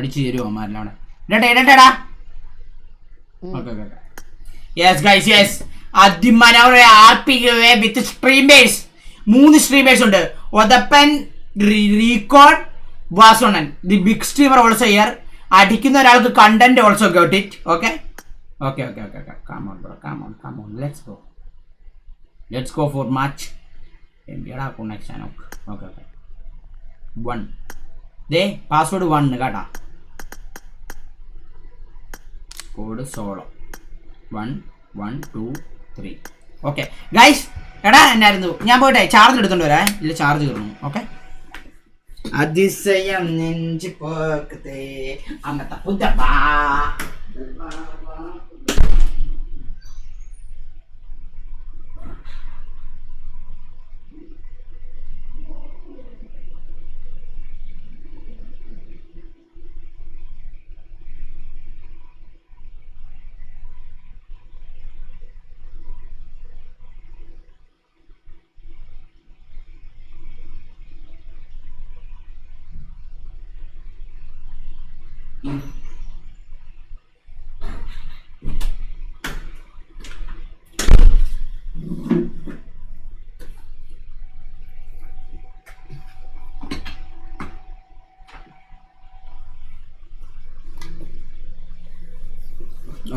അടിച്ചു തരുമോ അമ്മാരെല്ലാം ഇടട്ടെ ഇടട്ടെടാ. Okay okay yes guys yes അതിമനോഹര R P with streamers മൂന്ന് സ്ട്രീമേഴ്സ് ഉണ്ട്. ഒതപ്പൻ റീകോൺ വാസോണൻ the big streamer also year അടിക്കുന്ന ഒരാൾക്ക് content also got it okay okay okay okay okay come on bro come on come on let's go let's go for match എംപിയുടെ connection okay okay okay one they password one കേട്ടാ. Code solo one one two three okay guys എടാ എന്നായിരുന്നു? ഞാൻ പോയിട്ടെ. Charge എടുത്തോണ്ട് വരാ. ഇല്ല charge കയറുന്നു okay അതിശയം നെഞ്ചു പോക്കത്തെ അങ്ങനത്തെ പുതപ്പാ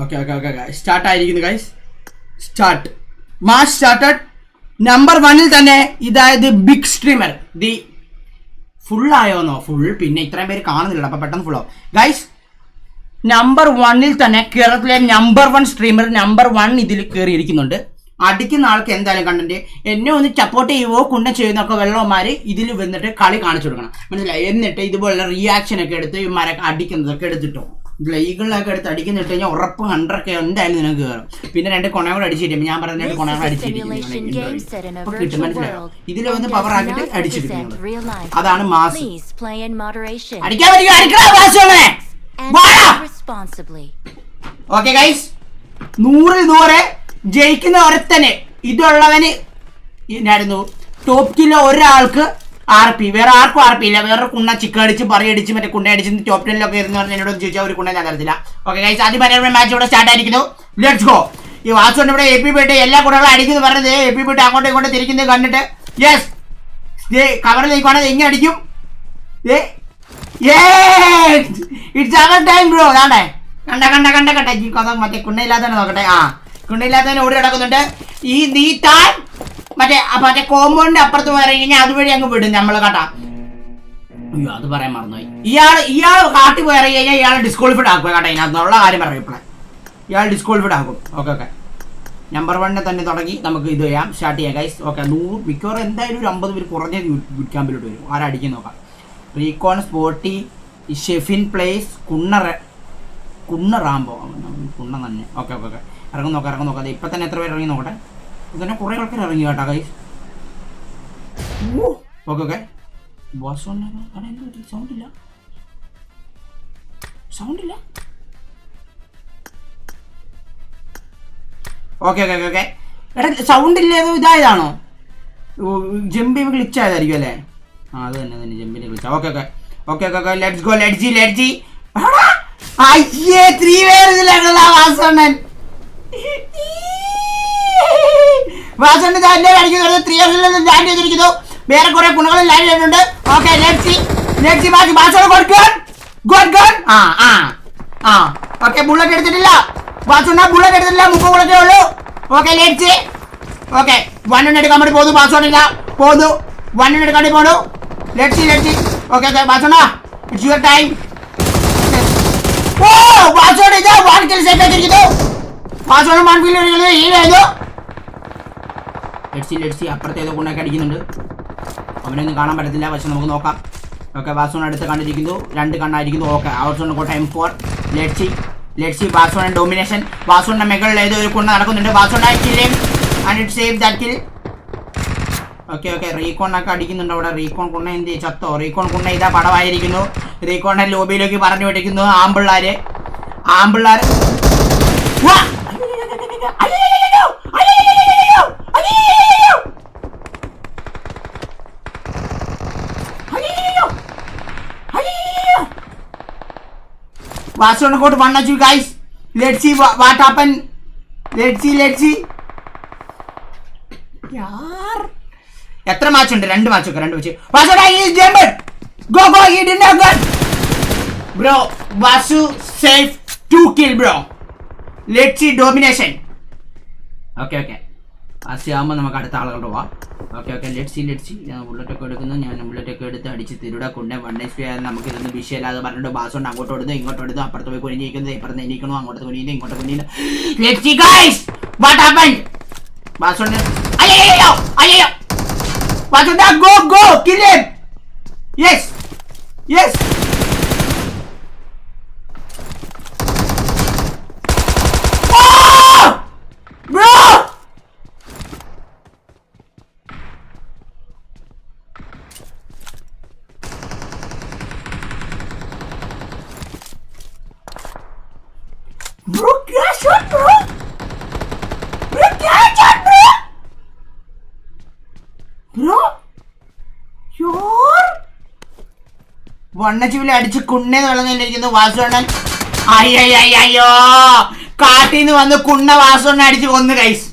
ഓക്കെ ഓക്കെ ഓക്കെ സ്റ്റാർട്ട് ആയിരിക്കുന്നു guys start match started number വണ്ണിൽ തന്നെ ഇതായത് ബിഗ് സ്ട്രീമർ ദി ഫുൾ ആയോന്നോ ഫുൾ പിന്നെ ഇത്രയും പേര് കാണുന്നില്ല അപ്പൊ പെട്ടെന്ന് ഫുൾ ഗൈസ് നമ്പർ വണ്ണിൽ തന്നെ കേരളത്തിലെ number one streamer number one ഇതിൽ കയറിയിരിക്കുന്നുണ്ട് അടിക്കുന്ന ആൾക്ക് എന്തായാലും കണ്ടന്റ് എന്നെ ഒന്ന് സപ്പോർട്ട് ചെയ്യുവോ കുണ്ട ചെയ്യുന്നൊക്കെ വെള്ളവന്മാർ ഇതിൽ വന്നിട്ട് കളി കാണിച്ചു കൊടുക്കണം. മനസ്സിലായി? എന്നിട്ട് ഇതുപോലുള്ള റിയാക്ഷൻ ഒക്കെ എടുത്ത് ഇവന്മാരെ അടിക്കുന്നതൊക്കെ എടുത്തിട്ടോ? ലൈകളൊക്കെ എടുത്ത് അടിക്കുന്ന ഇട്ട് കഴിഞ്ഞാൽ ഉറപ്പ് ഹൺഡ്രഡ് ഒക്കെ എന്തായാലും നിനക്ക് കയറും പിന്നെ രണ്ട് കൊണയും കൂടെ അടിച്ചിട്ട് ഞാൻ പറഞ്ഞ രണ്ട് കൊണയും കൂടെ അപ്പൊ കിട്ടും മനസ്സിലായോ? ഇതിൽ വന്ന് പവർ ആക്കിട്ട് ആക്കിയിട്ട് അടിച്ചിരിക്കുന്നത്. അതാണ് മാസ് അടിക്കാൻ അടിക്കണ. ഓക്കെ ഗൈസ് നൂറിൽ നൂറ് ജയിക്കുന്ന ഒരുത്തന് ഇതുള്ളവന് ഇതിനായിരുന്നു ടോപ്പ് കിലോ ഒരാൾക്ക് ആർ പി വേറെ ആർക്കും ആർ പി ഇല്ല വേറെ കുണ്ണ ചിക്കൻ അടിച്ച് പറി അടിച്ച് മറ്റേ കുണ്ണ അടിച്ച് ടോപ്പ് ടെനിലൊക്കെ ഇരുന്ന് പറഞ്ഞ് എന്നോട് ചോദിച്ചാൽ ഒരു കുണ്ണ ഞാൻ തരത്തില്ല. ഓക്കെ ഗൈസ് ആദ്യം അതിമനോഹര മാച്ച് ഇവിടെ സ്റ്റാർട്ട് ആയിരിക്കുന്നു. ലെറ്റ്സ് ഗോ ഈ വാസുകൊണ്ട് ഇവിടെ എ പി പോയിട്ട് എല്ലാ കുടകളും അടിക്കുന്നു പറഞ്ഞത്. എ പി പോയിട്ട് അങ്ങോട്ടും ഇങ്ങോട്ടും തിരിക്കുന്നത് കണ്ടിട്ട്. യെസ് കവറിൽ നിൽക്കുവാണെങ്കിൽ എങ്ങനെ അടിക്കും. ഇറ്റ്സ് അവർ ടൈം ബ്രോ അതാണ്ടേ കണ്ട കണ്ട കണ്ട കണ്ട. ഈ കഥ മറ്റേ കുണ്ണയില്ലാത്തന്നെ നോക്കട്ടെ. ആ കുണ്ണയില്ലാത്തന്നെ ഓടി കിടക്കുന്നുണ്ട് ഈ നീ താൻ മറ്റേ മറ്റേ കോമ്പൗണ്ടിന്റെ അപ്പുറത്ത് പോയി കഴിഞ്ഞാൽ അതുവഴി അങ്ങ് വിടും നമ്മളെ കേട്ടാ. അയ്യോ അത് പറയാൻ മറന്നുപോയി. ഇയാൾ ഇയാൾ കാട്ടി പോയി ഇറങ്ങി കഴിഞ്ഞാൽ ഇയാൾ ഡിസ്ക്വാളിഫൈഡ് ആക്കുക കേട്ടോ ഇതിനകത്തുള്ള കാര്യം പറയും ഇയാൾ ഡിസ്ക്വാളിഫൈഡ് ആക്കും. ഓക്കെ ഓക്കെ നമ്പർ വണ്ണിനെ തന്നെ തുടങ്ങി. നമുക്ക് ഇത് ചെയ്യാം. സ്റ്റാർട്ട് ചെയ്യാം ഗൈസ് ഓക്കെ നൂറ് മിക്കവാറും എന്തായാലും ഒരു അമ്പത് പേര് കുറഞ്ഞ ക്യാമ്പിലോട്ട് വരും. ആരടിക്കും നോക്കാം. റീകോൺ സ്പോട്ടി ഷെഫിൻ പ്ലേസ് കുണ്ണ കുണ്ണ റാംബോ കുണ്ണ തന്നെ. ഓക്കെ ഓക്കെ ഓക്കെ ഇറങ്ങി നോക്കാം ഇറങ്ങി നോക്കാം. ഇപ്പം തന്നെ എത്ര പേര് ഇറങ്ങി നോക്കട്ടെ? ഇപ്പം തന്നെ കുറേ ആൾക്കാർ ഇറങ്ങി കേട്ടാ കൈ ഓക്കെ ഓക്കെ ബോസ് സൗണ്ട് ഇല്ല. സൗണ്ട് ഇല്ല. ഓക്കെ ഓക്കെ ഓക്കെ ഓക്കെ എടാ സൗണ്ട് ഇല്ലേതോ ഇതായതാണോ? ജമ്പി ഗ്ലിച്ച് ആയതായിരിക്കും അല്ലേ? ആ അത് തന്നെ തന്നെ ജമ്പിന് glitch okay okay okay okay let's go let's G let's ജി അയ്യേ ത്രീ പേരിലാണല്ല വാസണ്ണൻ. വാസണ്ണൻ തന്നെ കാണിക്കുന്നത് ത്രീ പേരിൽ ലാൻഡ് ചെയ്തിരിക്കുന്നു. വേറെ കുറെ ഗുണങ്ങളും ലാൻഡ് ചെയ്തിട്ടുണ്ട്. ഓക്കെ ലെക്സി ജി ബാക്കി വാസണ്ണ കൊടുക്കാൻ ഗോഡ് ഗോഡ് ആ ആ ആ. ഓക്കെ ബുള്ളറ്റ് എടുത്തിട്ടില്ല. ബാസുണ്ണ ബുള്ളറ്റ് എടുത്തിട്ടില്ല. മുപ്പത് ബുള്ളറ്റേ ഉള്ളൂ. ഓക്കെ ലെക്സി ഓക്കെ വണ്ണിന് എടുക്കാൻ വേണ്ടി പോകുന്നു ബാസോണില്ല പോകുന്നു വണ്ണിന് എടുക്കാൻ വേണ്ടി പോണു ലെക്സി ലെക്സി ഓക്കെ ഓക്കെ ബാസുണ്ണ it's your time oh password ഇതാ വൺ കിൽ സെറ്റ് ആക്കിയിരിക്കുന്നു. പാസ്വേഡ് വൺ കിൽ ഈ വേണ്ടു ലെറ്റ്സി ലെഡ്സി അപ്പുറത്തെ ഏതോ കൊണ്ടൊക്കെ അടിക്കുന്നുണ്ട് അവനൊന്നും കാണാൻ പറ്റത്തില്ല പക്ഷെ നമുക്ക് നോക്കാം ഓക്കെ ബാസോൺ അടുത്ത് കണ്ടിരിക്കുന്നു രണ്ട് കണ്ണായിരിക്കുന്നു ഓക്കെ അവസോൺ കോട്ട M four let's see let's see വാസോൺ domination ബാസോണിന്റെ മെഗളിൽ ഏതോ ഒരു കൊണ്ട് നടക്കുന്നുണ്ട് ബാസോൺ and it save kill okay okay Recon ഒക്കെ അടിക്കുന്നുണ്ട് അവിടെ റീകോൺ കുണ്ണ എന്ത് ചത്തോ റീകോൺ കുണ്ണ ഇതാ പടമായിരിക്കുന്നു റീകോണിന്റെ ലോബിയിലേക്ക് പറഞ്ഞു വിട്ടിരിക്കുന്നു ആമ്പിള്ളാര് ആമ്പിള്ളാര് വാ! വാസോൺ got one Achu guys let see what happen let see let see യാർ എത്ര മാച്ച് ഉണ്ട്? രണ്ട് മാച്ച് ഒക്കെ രണ്ട് മാച്ച് വാസോടാ ഈ ജമ്പ് ഗോ ഗോ ഈ dinner gun bro Vasu safe to kill bro let see domination okay okay ആസിയാകുമ്പോൾ നമുക്ക് അടുത്ത ആളുകളുടെ പോവാം. Okay okay let see let see ഞാൻ ബുള്ളറ്റ് ഒക്കെ എടുക്കുന്നു. ഞാൻ ബുള്ളറ്റ് ഒക്കെ എടുത്ത് അടിച്ച് തിരുടെ കൊണ്ട് വൺ എച്ച് പി ആയാലും നമുക്ക് ഇതൊന്നും വിഷയമില്ലാതെ പറഞ്ഞിട്ട് ബാസ് കൊണ്ട് അങ്ങോട്ട് എടുത്തു ഇങ്ങോട്ട് എടുത്തു അപ്പുറത്ത് പോയി കുനിഞ്ഞിരിക്കുന്നത് ഇപ്പുറത്ത് എനിക്കണോ അങ്ങോട്ട് കുനിയുന്നു ഇങ്ങോട്ട് കുനിയുന്നു let see guys what happen bass കൊണ്ട് അയ്യോ അയ്യോ ബാസ് കൊണ്ട് go go kill yes yes Bro! Bro, crash out, bro! Bro, crash out, bro! Bro! Your... വണ്ണച്ചുവിൽ അടിച്ച് കുണ്ണേന്ന് വിളന്നിരിക്കുന്നു വാസുണ്ണൻ അയ്യോ കാട്ടിൽ നിന്ന് വന്ന് കുണ്ണ വാസുണ്ണൻ അടിച്ച് കൊന്നു കൈസ്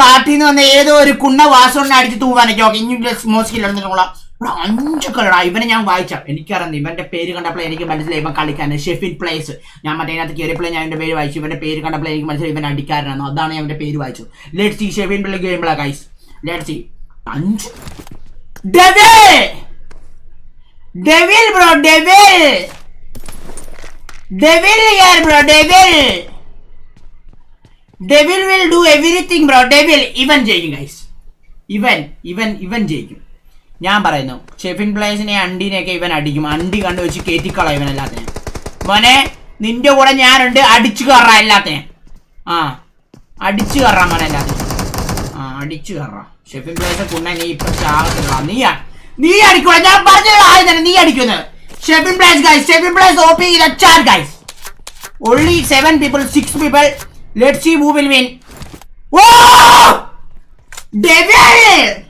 കാട്ടിൽ നിന്ന് വന്ന ഏതോ ഒരു കുണ്ണ വാസുണ്ണൻ അടിച്ച് തൂവാനൊക്കെ ഓക്കെ ഇനി സ്മോസ്കിൽ ഇടന്നിട്ടുള്ള മോസ്കിൽ അഞ്ച് ഇവനെ ഞാൻ വായിച്ച. എനിക്കറിയാം ഇവന്റെ പേര് കണ്ടപ്പോൾ എനിക്ക് മനസ്സിലായി ഇവൻ കളിക്കാൻ. ഷെഫിൻ പ്ലേസ്. ഞാൻ മറ്റേ അതിനകത്ത് കയറിയപ്പോൾ ഞാൻ എന്റെ പേര് വായിച്ചു. ഇവന്റെ പേര് കണ്ടപ്പോൾ എനിക്ക് മനസ്സിലായി ഇവൻ അടിക്കാരനാണ് അതാണ് ഞാൻ എന്റെ പേര് വായിച്ചു ലെറ്റ് സി ഷെഫിൻ പ്ലേ ഗെയിമിലാ കൈസ് ലെറ്റ് സി അഞ്ച്. ഡെവേ devil bro devil devil bro devil devil will do bro devil ഇവൻ ജയിക്കും ഗൈസ് ഇവൻ ഇവൻ ഇവൻ ജയിക്കും. ഞാൻ പറയുന്നു ഷെഫിൻ പ്ലേസിനെ അണ്ടിനെയൊക്കെ ഇവൻ അടിക്കും. അണ്ടി കണ്ടു വെച്ച് കയറ്റിക്കള ഇവൻ എല്ലാത്തിനും. മോനെ നിന്റെ കൂടെ ഞാനുണ്ട് അടിച്ചു കയറ എല്ലാത്തിനെ. ആ അടിച്ചു കയറാം മോനെ എല്ലാത്തിനും. ആ അടിച്ചു കയറാം ഷെഫിൻ പ്ലേസ് കൊണ്ട നീ ഇപ്പൊ ചാകത്തില്ല. നീയാ നീ അടിക്കുക ഞാൻ പറഞ്ഞത് ആദ്യം തന്നെ നീ അടിക്കുന്നത്. Shefin place guys Shefin place O P ചാർ guys only seven people six people let see മൂവിൽ മീൻ oh Whoa! Devil!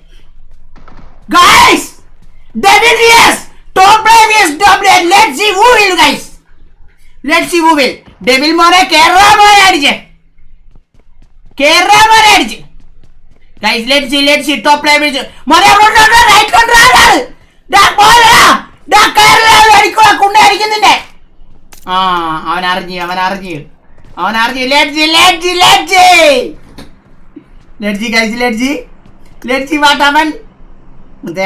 Guys! Devil yes! Top player is player. Let's see who will guys. Let's see who will. Devil മോനെ കേരള മോനെ അടിച്ച്. കേരള മോനെ അടിച്ച്. Guys let see let see top player വിളിച്ച് മോനെ അവിടെ right control ഡാ പോരാ ഡാ കേരള അടിക്കുക കുണ്ട അടിക്കുന്നില്ലേ ആ അവൻ അറിഞ്ഞു അവൻ അറിഞ്ഞു. അവൻ അറിഞ്ഞു. ലെറ്റ്ജി ലെറ്റ്ജി ലെറ്റ്ജി ലെറ്റ്ജി ഗൈസ് ലെറ്റ്ജി ലെറ്റ്ജി വാട്ട് അവൻ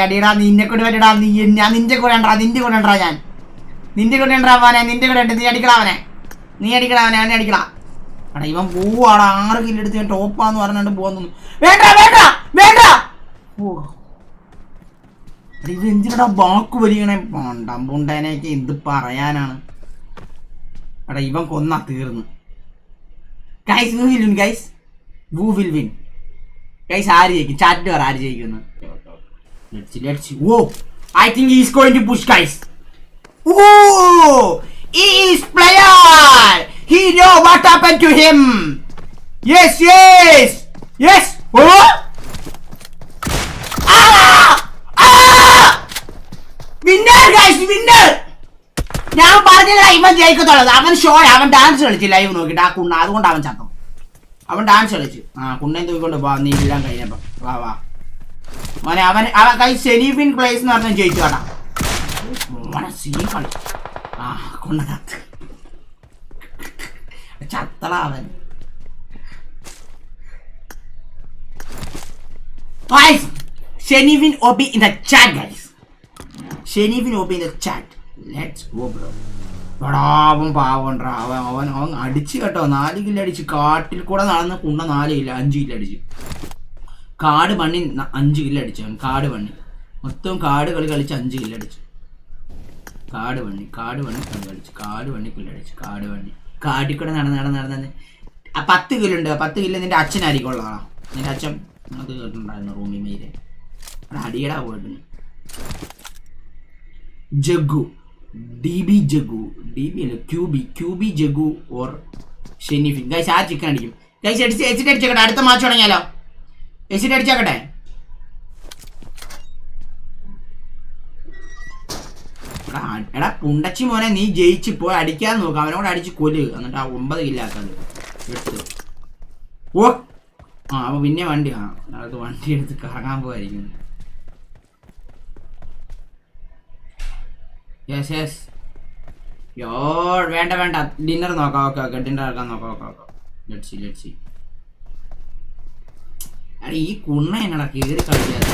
അടിയടാ നിന്നെ കൂടെ വരടാ നീ ഞാൻ നിന്റെ കൂടെ ഉണ്ടാ നിന്റെ കൂടെ ഉണ്ടാ ഞാൻ. നിന്റെ കൂടെ ഉണ്ടാ അവനെ നിന്റെ കൂടെ ഉണ്ട്. നീ അടിക്കടാ അവനെ നീ അടിക്കടാ അവനെ അവനെ അടിക്കടാ. എടാ ഇവൻ പോവാടാ. ആറ് കില്ലെടുത്ത് ഞാൻ ടോപ്പാന്ന് പറഞ്ഞിട്ട് പോകുന്നു വേണ്ട വേണ്ട വേണ്ട! എന്തിനടാ ബാക്ക് വലിയണേ? പണ്ടമ്പുണ്ടേനെയൊക്കെ എന്ത് പറയാനാണ്? അടാ ഇവൻ കൊന്നാ തീർന്നു. Guys will guys who will win guys ആര് ജയിക്കും? ചാറ്റ് പറ ആര് ജയിക്കുന്നു Let's see, let's see. Whoa! I think he's going to push, guys. Whoa! He is player. He know what happened to him. Yes, yes, yes. Oh! Ah! Ah! Winner, guys, winner. ഞാൻ പറഞ്ഞില്ല ഇവൻ ജയിക്കത്തുള്ളത് അവൻ show അവൻ dance കളിച്ചു live നോക്കിട്ട് ആ കുണ്ണ അതുകൊണ്ട് അവൻ ചത്തു അവൻ ഡാൻസ് കളിച്ചു ആ കുണ്ണൻ തൂക്കിക്കൊണ്ട് വാ നീ എല്ലാം കഴിഞ്ഞപ്പോ വാ വാ മോനെ അവൻ അവൻ കൈ സെനീഫിൻ പ്ലേസ് എന്ന് പറഞ്ഞാൽ ജയിച്ചു കേട്ടാ മോനെ സീൻ കളി. ആ കൊണ്ട ചത്ത് ചത്തള അവൻ. Guys, Shenivin Obi in the chat, guys. Shenivin Obi in the chat. Let's go, bro. അവൻ പാവണ്ടാ അവൻ അവൻ അവൻ അടിച്ച് കേട്ടോ. നാല് കില്ല അടിച്ച്. കാട്ടിൽ കൂടെ നടന്ന് കുണ്ട നാല് കില്ല അഞ്ച് കില്ല അടിച്ച്. കാട് പണി അഞ്ച് കില്ലടിച്ചു അവൻ കാട് പണി മൊത്തം കാട് കളി കളിച്ച് അഞ്ച് കില്ലടിച്ചു കാട് പണി കാട് പണി കളി കളിച്ചു കാട് പണി കില്ലടിച്ചു കാട് പണി കാട്ടിൽ കൂടെ നടന്ന് നടന്ന് നടന്ന്. ആ പത്ത് കില്ലുണ്ട് പത്ത് കില്ല് നിന്റെ അച്ഛനായിരിക്കും ഉള്ളതാണോ നിന്റെ അച്ഛൻ നമുക്ക് കേട്ടിട്ടുണ്ടായിരുന്നു റൂമിൽ മേലെ അടിയടാ പോയിട്ട് ജഗു ഡി ബി ജഗു ഡി ബി അല്ല ക്യൂ ബി ക്യൂ ബി ജഗു ഓർ ഷെനിഫിൻ ഗൈസ് ആ ചിക്കൻ അടിക്കും. ഗൈസ് അടിച്ച് അടിച്ചേക്കട്ടെ. അടുത്ത മാച്ച് തുടങ്ങിയാലോ? എച്ചിട്ട് അടിച്ചേക്കട്ടെ. എടാ പുണ്ടച്ചി മോനെ നീ ജയിച്ച് പോയി അടിക്കാൻ നോക്ക്. അവനോട് അടിച്ച് കൊല്ലു എന്നിട്ട് ആ ഒമ്പത് കില്ലാക്കത് എടുത്ത്. ഓ ആ അപ്പൊ പിന്നെ വണ്ടി ആ അത് വണ്ടി എടുത്ത് കറങ്ങാൻ പോവായിരിക്കും. യെസ് യെസ് യോ വേണ്ട വേണ്ട. ഡിന്നർ നോക്കാം. Okay okay. ഡിന്നർ ആക്കാൻ നോക്കാം. Okay okay. ലെറ്റ്സി ലെറ്റ്സി അല്ല ഈ കുണ്ണ എന്നടാ കേറി കളിക്കാതെ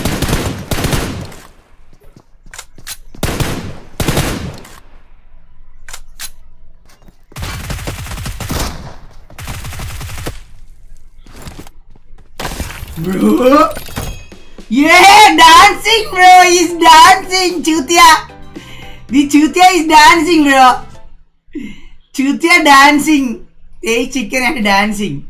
Bro. Yeah, dancing, bro. He's dancing, Chutia. The Chutia is dancing, bro. Chutia dancing. Hey, chicken and dancing.